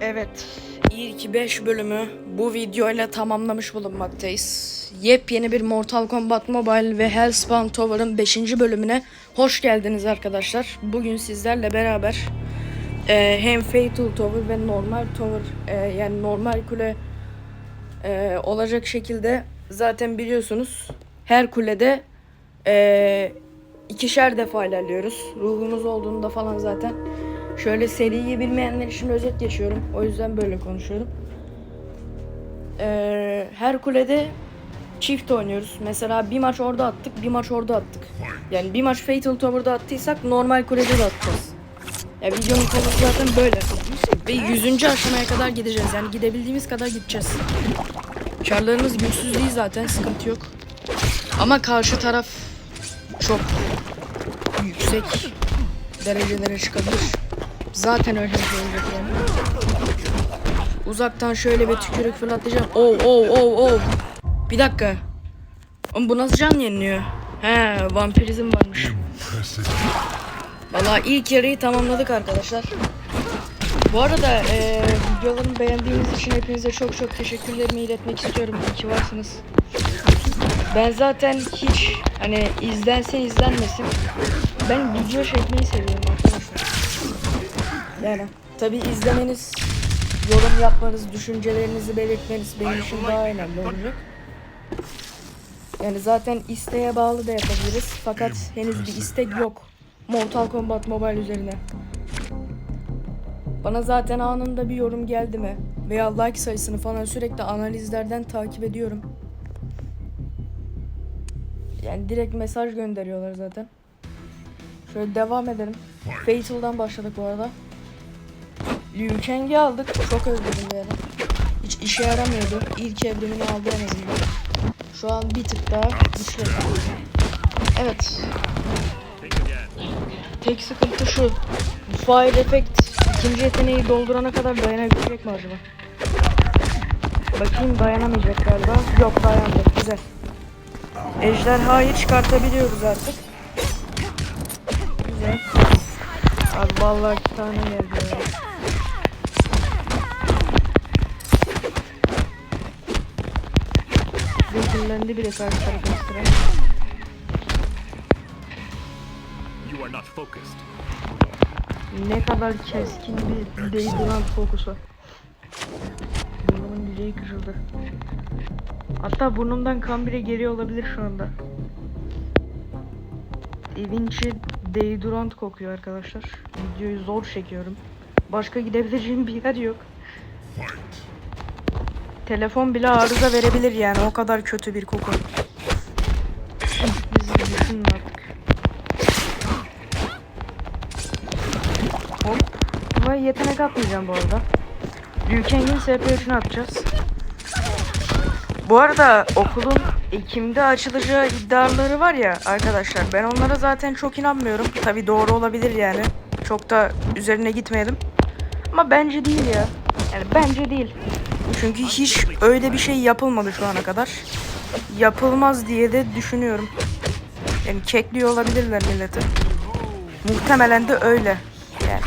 Evet, ilk 5 bölümü bu videoyla tamamlamış bulunmaktayız. Yepyeni bir Mortal Kombat Mobile ve Hellspawn Tower'ın 5. bölümüne hoş geldiniz arkadaşlar. Bugün sizlerle beraber e, hem Fatal Tower ve normal Tower e, yani normal kule e, olacak şekilde zaten biliyorsunuz her kulede e, ikişer defa ilerliyoruz. Ruhumuz olduğunda falan zaten Şöyle seriyi bilmeyenler için özet geçiyorum. O yüzden böyle konuşuyorum. Ee, her kulede çift oynuyoruz. Mesela bir maç orada attık, bir maç orada attık. Yani bir maç Fatal Tower'da attıysak normal kulede de atacağız. Ya videonun konusu zaten böyle. Ve 100. aşamaya kadar gideceğiz. Yani gidebildiğimiz kadar gideceğiz. Çarlarımız güçsüz değil zaten, sıkıntı yok. Ama karşı taraf çok yüksek derecelere çıkabilir. Zaten olacak yani. Uzaktan şöyle bir tükürük fırlatacağım. Oh oh oh oh. Bir dakika. Oğlum bu nasıl can yeniliyor? He vampirizm varmış. Valla ilk yarıyı tamamladık arkadaşlar. Bu arada e, videolarımı beğendiğiniz için hepinize çok çok teşekkürlerimi iletmek istiyorum. İyi ki varsınız. Ben zaten hiç hani izlense izlenmesin. Ben video çekmeyi seviyorum. Yani tabi izlemeniz, yorum yapmanız, düşüncelerinizi belirtmeniz benim için daha önemli olacak. Yani zaten isteğe bağlı da yapabiliriz. Fakat henüz bir istek yok. Mortal Kombat Mobile üzerine. Bana zaten anında bir yorum geldi mi? Veya like sayısını falan sürekli analizlerden takip ediyorum. Yani direkt mesaj gönderiyorlar zaten. Şöyle devam edelim. Fatal'dan başladık bu arada. Liu aldık. Çok özledim yani. Hiç işe yaramıyordu. İlk evrimini aldı en azından. Şu an bir tık daha güçlü. Evet. Tek sıkıntı şu. Fire Effect ikinci yeteneği doldurana kadar dayanabilecek mi acaba? Bakayım dayanamayacak galiba. Yok dayandı. Güzel. Ejderhayı çıkartabiliyoruz artık. Güzel. Abi vallahi iki tane geldi ya. Zehirlendi bile karşı tarafa sıra. You are not focused. Ne kadar keskin bir değdiren fokusu. Burnumun yüzeyi kırıldı. Hatta burnumdan kan bile geliyor olabilir şu anda. Evin içi deodorant kokuyor arkadaşlar. Videoyu zor çekiyorum. Başka gidebileceğim bir yer yok. Telefon bile arıza verebilir yani o kadar kötü bir koku. Biz düşünün artık. Hop. Yetenek atmayacağım bu arada. Liu Kang'in SP3'ünü atacağız. Bu arada okulun Ekim'de açılacağı iddiaları var ya arkadaşlar ben onlara zaten çok inanmıyorum. Tabi doğru olabilir yani. Çok da üzerine gitmeyelim. Ama bence değil ya. Yani bence değil. Çünkü hiç öyle bir şey yapılmadı şu ana kadar. Yapılmaz diye de düşünüyorum. Yani kekliyor olabilirler milleti. Muhtemelen de öyle. Yani.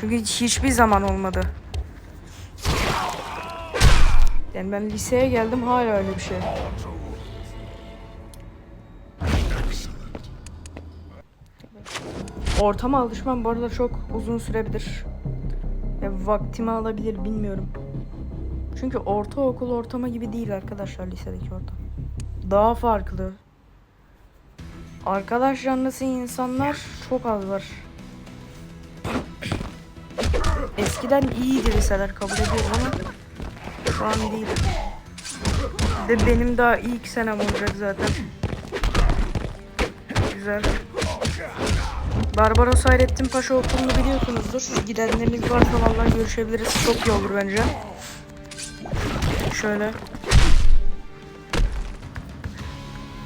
Çünkü hiçbir zaman olmadı. Yani ben liseye geldim hala öyle bir şey. Ortama alışmam bu arada çok uzun sürebilir. Ya vaktimi alabilir bilmiyorum. Çünkü ortaokul ortamı gibi değil arkadaşlar lisedeki ortam. Daha farklı. Arkadaş canlısı insanlar çok az var. Eskiden iyiydi liseler kabul ediyorum ama şu an değil. De benim daha ilk senem olacak zaten. Güzel. Barbaros Hayrettin Paşa okulunu biliyorsunuzdur. Gidenleriniz varsa vallahi görüşebiliriz. Çok iyi olur bence. Şöyle.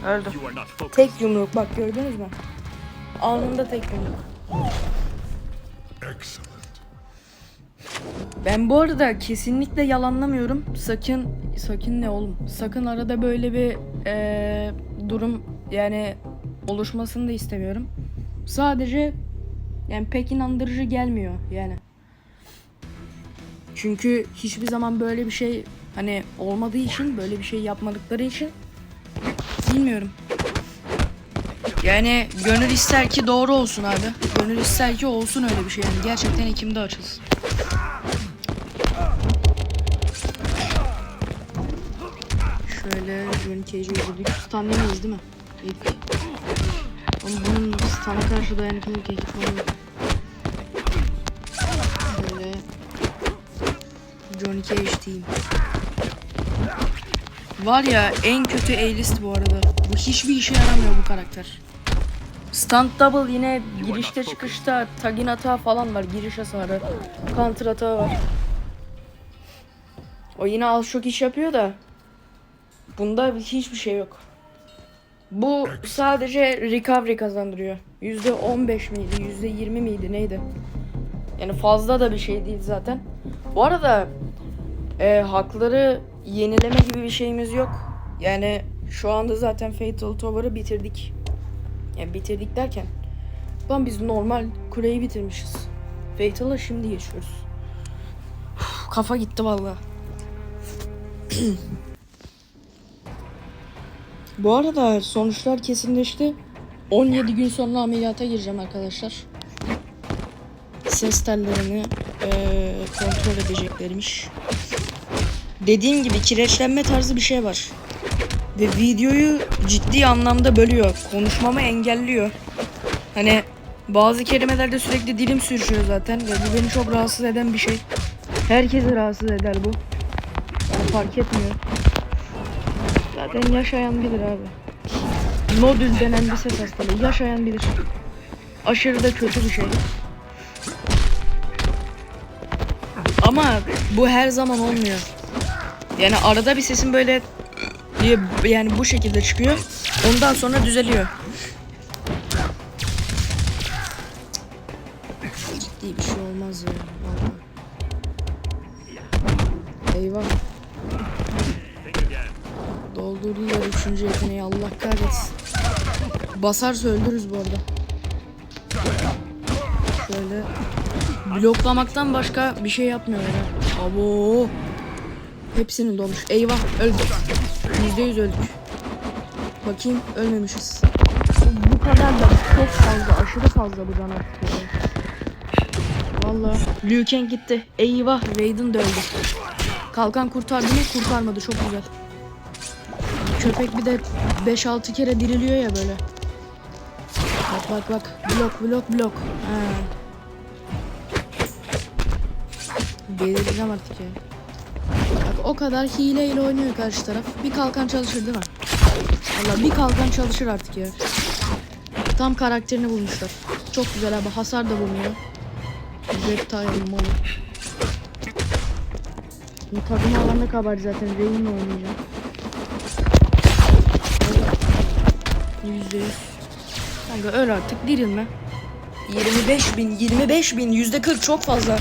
Öldüm. Tek yumruk bak gördünüz mü? Alnında tek yumruk. Excellent. Ben bu arada kesinlikle yalanlamıyorum. Sakın sakın ne oğlum? Sakın arada böyle bir eee, durum yani oluşmasını da istemiyorum. Sadece yani pek inandırıcı gelmiyor yani. Çünkü hiçbir zaman böyle bir şey hani olmadığı için böyle bir şey yapmadıkları için bilmiyorum. Yani gönül ister ki doğru olsun abi. Gönül ister ki olsun öyle bir şey yani. Gerçekten Ekim'de açılsın. Şöyle Johnny Cage'i öldürdük. Stun yemeyiz değil mi? İlk. Ama bunun stun'a karşı dayanıklılık ekipmanı yok. Şöyle Johnny Cage team. Var ya en kötü A-list bu arada. Bu hiçbir işe yaramıyor bu karakter. Stunt double yine girişte çıkışta tagin hata falan var. Giriş hasarı. Counter hata var. O yine az çok iş yapıyor da. Bunda hiçbir şey yok. Bu sadece recovery kazandırıyor. %15 miydi? %20 miydi? Neydi? Yani fazla da bir şey değil zaten. Bu arada e, hakları yenileme gibi bir şeyimiz yok. Yani şu anda zaten Fatal Tower'ı bitirdik. Yani bitirdik derken Lan biz normal kuleyi bitirmişiz. Fatal'a şimdi geçiyoruz. Kafa gitti vallahi. Bu arada sonuçlar kesinleşti. 17 gün sonra ameliyata gireceğim arkadaşlar. Ses tellerini eee, kontrol edeceklermiş. Dediğim gibi kireçlenme tarzı bir şey var. Ve videoyu ciddi anlamda bölüyor. Konuşmamı engelliyor. Hani bazı kelimelerde sürekli dilim sürüşüyor zaten. Ve bu beni çok rahatsız eden bir şey. Herkesi rahatsız eder bu. Yani fark etmiyor. Zaten yaşayan bilir abi. Nodül denen bir ses hastalığı. Yaşayan bilir. Aşırı da kötü bir şey. Ama bu her zaman olmuyor. Yani arada bir sesin böyle diye yani bu şekilde çıkıyor. Ondan sonra düzeliyor. Ciddi bir şey olmaz ya. Vallahi. Eyvah. Doldurdular üçüncü yeteneği Allah kahretsin. Basarsa öldürürüz bu arada. Şöyle bloklamaktan başka bir şey yapmıyorlar. ha. Abo. Hepsinin dolmuş. Eyvah öldük. Yüzde yüz öldük. Bakayım ölmemişiz. Bu kadar da çok fazla aşırı fazla bu can artık ya. Valla. Liu Kang gitti. Eyvah Raiden de öldü. Kalkan kurtardı mı? Kurtarmadı. Çok güzel. Köpek bir de 5-6 kere diriliyor ya böyle. Bak bak bak. Blok blok blok. Ha. Delireceğim artık ya. O kadar hileyle oynuyor karşı taraf. Bir kalkan çalışır değil mi? Valla bir kalkan çalışır artık ya. Tam karakterini bulmuşlar. Çok güzel abi. Hasar da bulmuyor. Reptile malı. Bu tadını alana kadar zaten Rey'inle oynayacağım. Yüzde yüz. Kanka öl artık dirilme. 25 bin, 25 bin, yüzde 40 çok fazla.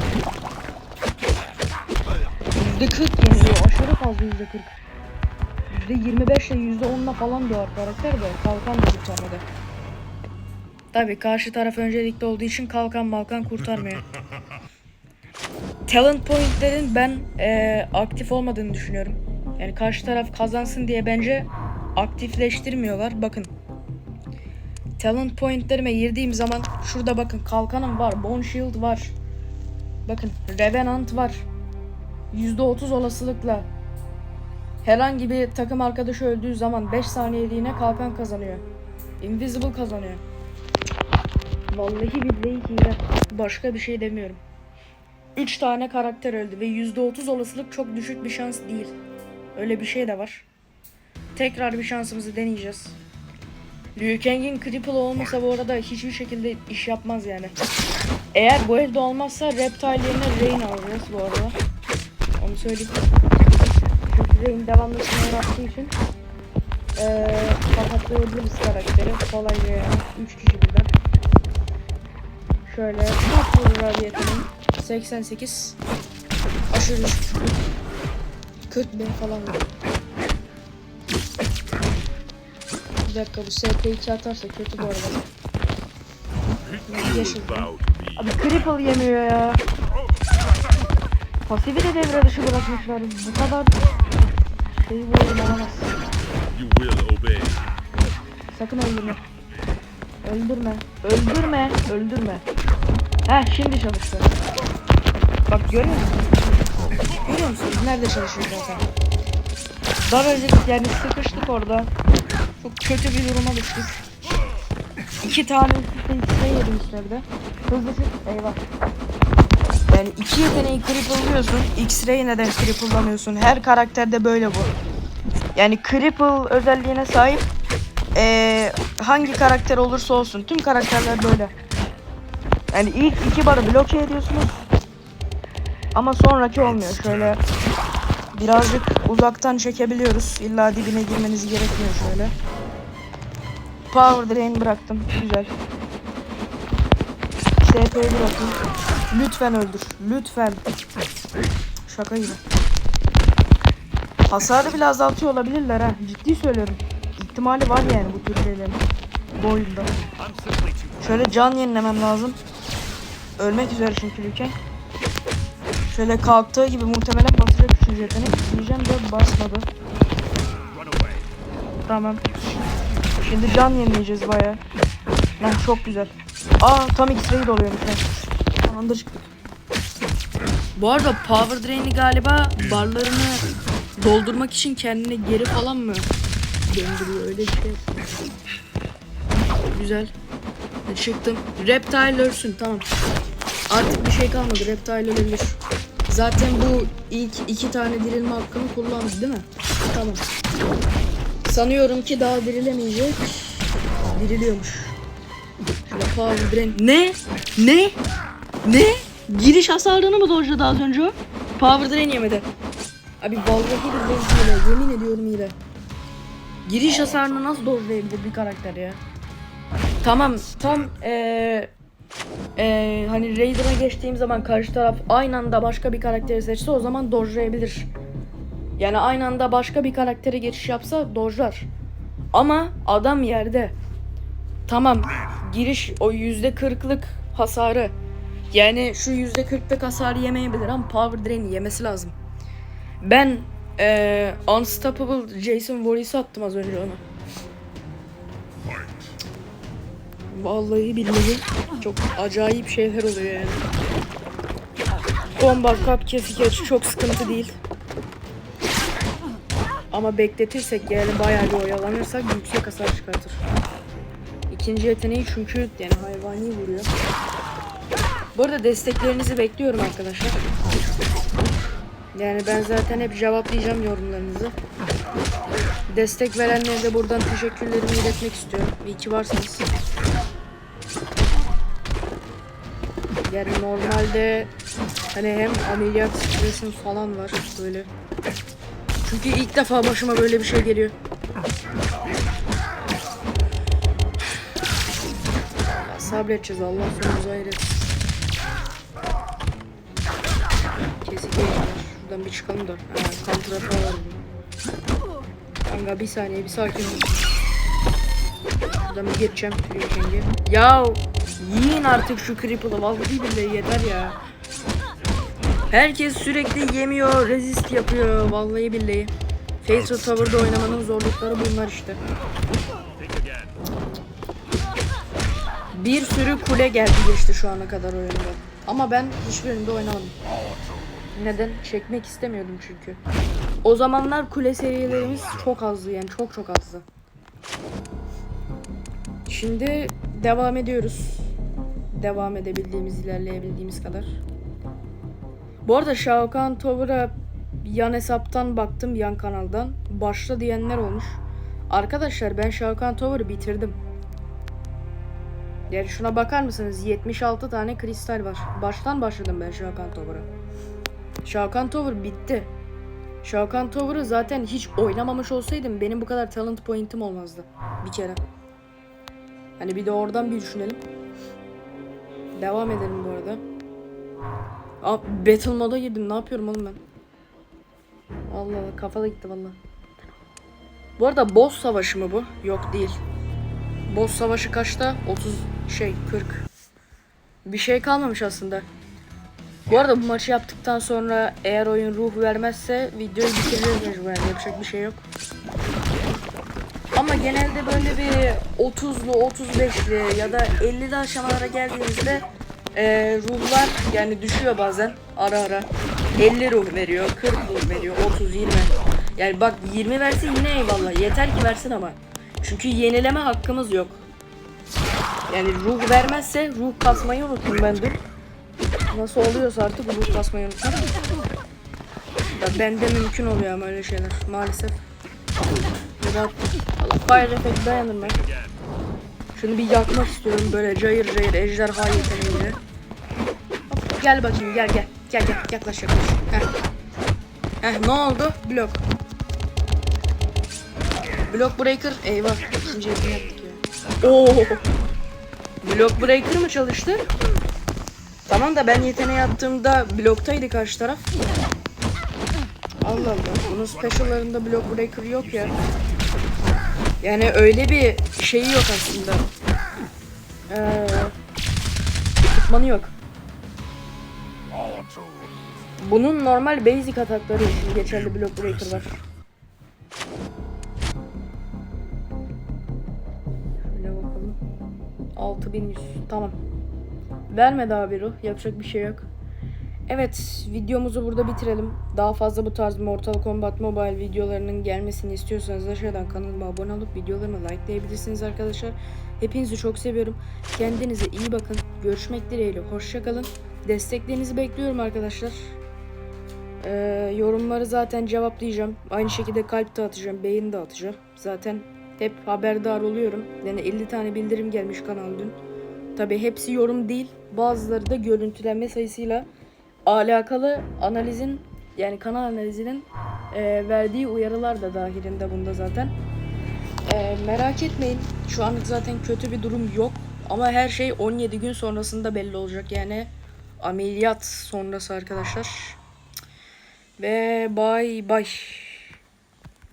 Yüzde 40 yeniliyor, aşırı fazla yüzde 40. Yüzde 25 ile yüzde 10'la falan doğar karakter de kalkan da kurtarmadı. Tabi karşı taraf öncelikli olduğu için kalkan malkan kurtarmıyor. Talent pointlerin ben eee, aktif olmadığını düşünüyorum. Yani karşı taraf kazansın diye bence aktifleştirmiyorlar. Bakın. Talent pointlerime girdiğim zaman şurada bakın kalkanım var, bone shield var. Bakın revenant var. %30 olasılıkla herhangi bir takım arkadaşı öldüğü zaman 5 saniyeliğine kalkan kazanıyor. Invisible kazanıyor. Vallahi billahi hile. Başka bir şey demiyorum. 3 tane karakter öldü ve %30 olasılık çok düşük bir şans değil. Öyle bir şey de var. Tekrar bir şansımızı deneyeceğiz. Liu Kang'in cripple olmasa bu arada hiçbir şekilde iş yapmaz yani. Eğer bu elde olmazsa Reptile yerine Rain alacağız bu arada. Onu söyleyeyim. Çünkü Rain devamlı sınır attığı için eee sakatlayabiliriz karakteri. Kolayca yani. 3 kişi birden. Şöyle abi yeteneğim? 88 Aşırı düşük 40 bin falan vurur. Bir dakika bu SP2 atarsa kötü bu arada. Me. Abi cripple yemiyor ya. Pasifi de devre dışı bırakmışlar. Bu kadar şeyi bu oyun olamaz. You will obey. Sakın öldürme. Öldürme. Öldürme. Öldürme. Heh şimdi çalıştı. Bak görüyor musun? Görüyor musunuz? Nerede çalışıyor zaten? Daha önce yani sıkıştık orada. Çok kötü bir duruma düştük. İki tane üst üste ikisine yedim içeride. Hızlı çık. Eyvah. Yani iki yeteneği cripple'lıyorsun. X-Ray neden cripple'lamıyorsun? Her karakterde böyle bu. Yani cripple özelliğine sahip ee, hangi karakter olursa olsun tüm karakterler böyle. Yani ilk iki barı bloke ediyorsunuz. Ama sonraki olmuyor. Şöyle birazcık uzaktan çekebiliyoruz. İlla dibine girmeniz gerekmiyor şöyle. Power drain bıraktım. Güzel. SP'yi bırakın. Lütfen öldür. Lütfen. Şaka gibi. Hasarı bile azaltıyor olabilirler ha. Ciddi söylüyorum. İhtimali var yani bu tür şeylerin. Bu oyunda. Şöyle can yenilemem lazım. Ölmek üzere çünkü Lüken. Şöyle kalktığı gibi muhtemelen basacak üçüncü yetenek. Diyeceğim de basmadı. Tamam. Şimdi can yenileyeceğiz baya. Lan çok güzel. Aa tam X-ray doluyormuş çıktık. Bu arada Power Drain'i galiba barlarını doldurmak için kendine geri falan mı döndürüyor öyle bir şey. Güzel. Çıktım. Reptile ölsün tamam. Artık bir şey kalmadı. Reptile ölebilir. Zaten bu ilk iki tane dirilme hakkını kullandı değil mi? Tamam. Sanıyorum ki daha dirilemeyecek. Diriliyormuş. Power drain. Ne? Ne? Ne? Giriş hasarını mı dojladı az önce o? Power drain yemedi. Abi vallahi billahi hile. Yemin ediyorum hile. Giriş hasarını nasıl dojlayabilir bir karakter ya? Tamam tam eee eee hani Raider'a geçtiğim zaman karşı taraf aynı anda başka bir karakteri seçse o zaman dojlayabilir. Yani aynı anda başka bir karaktere geçiş yapsa dojlar. Ama adam yerde. Tamam giriş o yüzde kırklık hasarı. Yani şu yüzde kırklık hasarı yemeyebilir ama Power Drain'i yemesi lazım. Ben eee Unstoppable Jason Voorhees'i attım az önce ona. Vallahi billahi çok acayip şeyler oluyor yani. Combat Cup kesik açı çok sıkıntı değil. Ama bekletirsek yani bayağı bir oyalanırsak yüksek hasar çıkartır. İkinci yeteneği çünkü yani hayvani vuruyor. Bu arada desteklerinizi bekliyorum arkadaşlar. Yani ben zaten hep cevaplayacağım yorumlarınızı. Destek verenlere de buradan teşekkürlerimi iletmek istiyorum. İyi ki varsınız. Yani normalde hani hem ameliyat stresim falan var böyle. Çünkü ilk defa başıma böyle bir şey geliyor. Ya sabredeceğiz Allah sonumuzu hayır etsin. Kesik yayın var. Şuradan bir çıkalım da. Ha, kontrata var. Kanka bir saniye bir sakin ol. Şuradan bir geçeceğim Yenge. Ya yiyin artık şu cripple'ı vallahi billahi yeter ya. Herkes sürekli yemiyor, resist yapıyor vallahi billahi. Face Tower'da oynamanın zorlukları bunlar işte. Bir sürü kule geldi geçti şu ana kadar oyunda. Ama ben hiçbirinde oynamadım. Neden? Çekmek istemiyordum çünkü. O zamanlar kule serilerimiz çok azdı yani çok çok azdı. Şimdi devam ediyoruz. Devam edebildiğimiz, ilerleyebildiğimiz kadar. Bu arada Shao Kahn Tower'a yan hesaptan baktım yan kanaldan. Başla diyenler olmuş. Arkadaşlar ben Shao Kahn Tower'ı bitirdim. Yani şuna bakar mısınız? 76 tane kristal var. Baştan başladım ben Shao Kahn Tower'a. Shao Kahn Tower bitti. Shao Kahn Tower'ı zaten hiç oynamamış olsaydım benim bu kadar talent point'im olmazdı. Bir kere. Hani bir de oradan bir düşünelim. Devam edelim bu arada. Aa, battle moda girdim. Ne yapıyorum oğlum ben? Allah Allah kafada gitti valla. Bu arada boss savaşı mı bu? Yok değil. Boss savaşı kaçta? 30 şey 40. Bir şey kalmamış aslında. Bu arada bu maçı yaptıktan sonra eğer oyun ruh vermezse videoyu bitireceğiz mecburen. Yapacak bir şey yok. Ama genelde böyle bir 30'lu, 35'li ya da 50'li aşamalara geldiğimizde eee, ruhlar yani düşüyor bazen ara ara. 50 ruh veriyor, 40 ruh veriyor, 30, 20. Yani bak 20 verse yine eyvallah. Yeter ki versin ama. Çünkü yenileme hakkımız yok. Yani ruh vermezse ruh kasmayı unuttum ben dün. Nasıl oluyorsa artık ruh kasmayı unuttum. Ya bende mümkün oluyor ama öyle şeyler maalesef. Ya fire effect dayanır ben. Şunu bir yakmak istiyorum böyle cayır cayır ejderha yeteneğiyle. Hop, Gel bakayım gel gel. Gel gel yaklaş yaklaş. Heh. Heh ne oldu? Blok. Block breaker. Eyvah. İkinci yaptık ya. Oo. Block breaker mı çalıştı? Tamam da ben yeteneği attığımda bloktaydı karşı taraf. Allah Allah. Bunun speciallarında block breaker yok ya. Yani öyle bir şeyi yok aslında. Ee, ekipmanı yok. Bunun normal basic atakları için geçerli block breaker var. Şöyle bakalım. 6100 tamam. Vermedi abi ruh. Yapacak bir şey yok. Evet videomuzu burada bitirelim. Daha fazla bu tarz Mortal Kombat Mobile videolarının gelmesini istiyorsanız aşağıdan kanalıma abone olup videolarımı likelayabilirsiniz arkadaşlar. Hepinizi çok seviyorum. Kendinize iyi bakın. Görüşmek dileğiyle. Hoşçakalın. Desteklerinizi bekliyorum arkadaşlar. Ee, yorumları zaten cevaplayacağım. Aynı şekilde kalp de atacağım. Beğeni de atacağım. Zaten hep haberdar oluyorum. Yani 50 tane bildirim gelmiş kanal dün. Tabi hepsi yorum değil. Bazıları da görüntülenme sayısıyla alakalı analizin yani kanal analizinin e, verdiği uyarılar da dahilinde bunda zaten. E, merak etmeyin. Şu anlık zaten kötü bir durum yok. Ama her şey 17 gün sonrasında belli olacak. Yani ameliyat sonrası arkadaşlar. Ve bay bay.